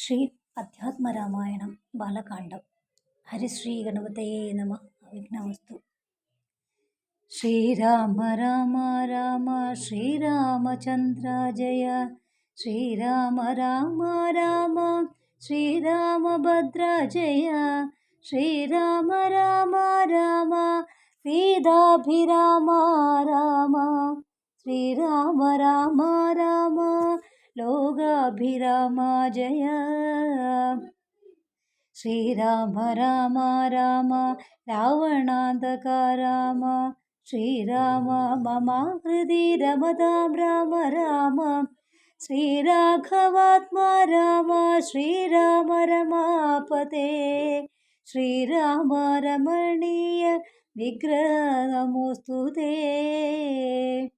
శ్రీ అధ్యాత్మ రామాయణం బాలకాండం. హరిశ్రీ గణపతయే నమ. విఘ్నవస్తు శ్రీరామ రామ రామ శ్రీరామచంద్ర జయ. శ్రీరామ రామ రామ శ్రీరామభద్ర జయ. శ్రీరామ రామ రామ సీతాభిరామ రామ. శ్రీరామ రామ రామ लोगाभिरामा जय श्रीराम राम राम रावणान्तकारम श्रीराम मम हृदि रमतां राम राम। श्रीराघवात्मा राम श्रीराम रमापते। श्रीराम रमणीय विग्रहमोऽस्तु ते।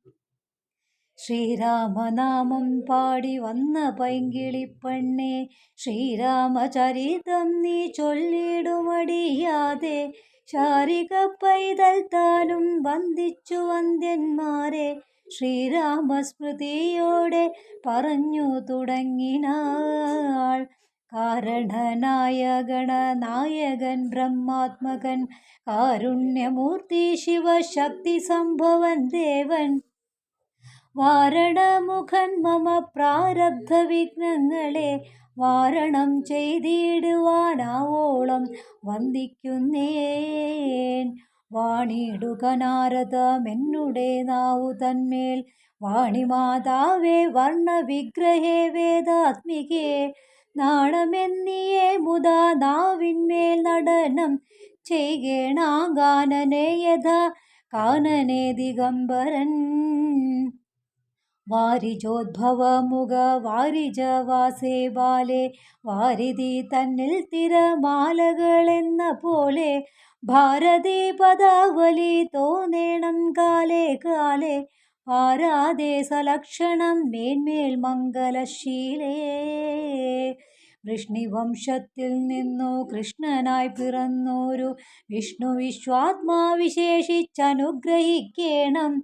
ശ്രീരാമനാമം പാടി വന്ന പൈങ്കിളിപ്പണ്ണേ ശ്രീരാമചരിതം നീ ചൊല്ലിടുമടിയാതെ ശാരിക പൈതൽ താനും വന്ദിച്ചു വന്ദ്യന്മാരെ ശ്രീരാമസ്മൃതിയോടെ പറഞ്ഞു തുടങ്ങിനാൾ. കാരണനായ ഗണനായകൻ ബ്രഹ്മാത്മകൻ കാരുണ്യമൂർത്തി ശിവശക്തി സംഭവൻ ദേവൻ വാരണമുഖൻ മമ പ്രാരബ്ധ വിഘ്നങ്ങളെ വാരണം ചെയ്തിടുവാനാവോളം വന്ദിക്കുന്നേൻ. വാണിടുക നാരദമെന്നുടെ നാവു തന്മേൽ. വാണിമാതാവേ വർണവിഗ്രഹേ വേദാത്മികേ നാണമെന്നിയേ മുതാ നാവിന്മേൽ നടനം ചെയ്യേണാ ഗാനനേ യഥാ. കാനനെ ദിഗംബരൻ വാരിജോദ്ഭവമുഖ വാരിജവാസേ ബാലെ വാരിധി തന്നിൽ തിരമാലകളെന്ന പോലെ ഭാരതി പദാവലി തോന്നേണം കാലേ കാലേ ആരാധേ സലക്ഷണം മേന്മേൽ മംഗലശീലേ. വൃഷ്ണിവംശത്തിൽ നിന്നു കൃഷ്ണനായി പിറന്നോരു വിഷ്ണു വിശ്വാത്മാ വിശേഷിച്ചനുഗ്രഹിക്കേണം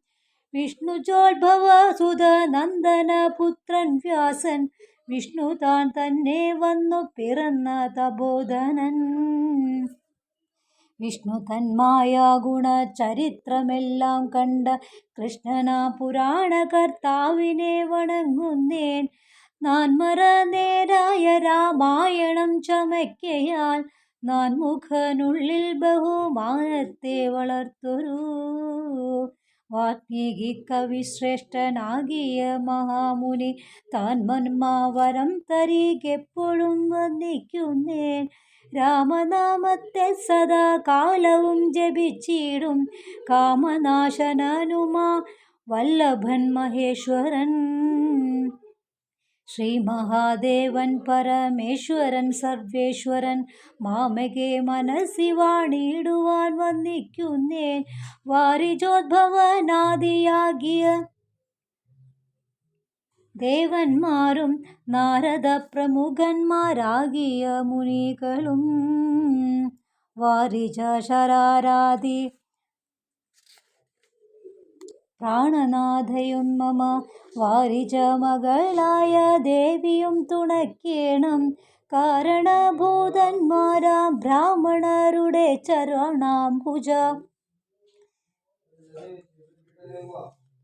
വിഷ്ണുജോത്ഭവ സുധനന്ദന പുത്രൻ വ്യാസൻ വിഷ്ണു താൻ തന്നെ വന്നു പിറന്ന തബോധനൻ വിഷ്ണു തന്മായ ഗുണ ചരിത്രമെല്ലാം കണ്ട കൃഷ്ണന പുരാണ കർത്താവിനെ വണങ്ങുന്നേൻ. നാൻ നേരായ രാമായണം ചമയ്ക്കയാൽ നാൻ മുഖനുള്ളിൽ ബഹുമാനത്തെ വളർത്തൊരു വാത്മീകി കവിശ്രേഷ്ഠനാകിയ മഹാമുനി താൻ മന്മാവരം തരികെപ്പോഴും വന്ദിക്കുന്നേൻ. രാമനാമത്തെ സദാ കാലവും ജപിച്ചിടും. കാമനാശനനുമാ വല്ലഭൻ മഹേശ്വരൻ. ശ്രീ മഹാദേവൻ പരമേശ്വരൻ സർവേശ്വരൻ മാമകെ മനസ്സി വാണിടുവാൻ വന്നിക്കുന്നേൻ വാരിജോദ്ഭവനാദിയാകിയ ദേവന്മാരും നാരദ പ്രമുഖന്മാരാകിയ മുനികളും വാരിജ ശരാരാതി പ്രാണനാഥയും മമ വാരിജ മകളായ ദേവിയും തുണയ്ക്കേണം. കാരണഭൂതന്മാരാം ബ്രാഹ്മണരുടെ ചരണാംഭുജ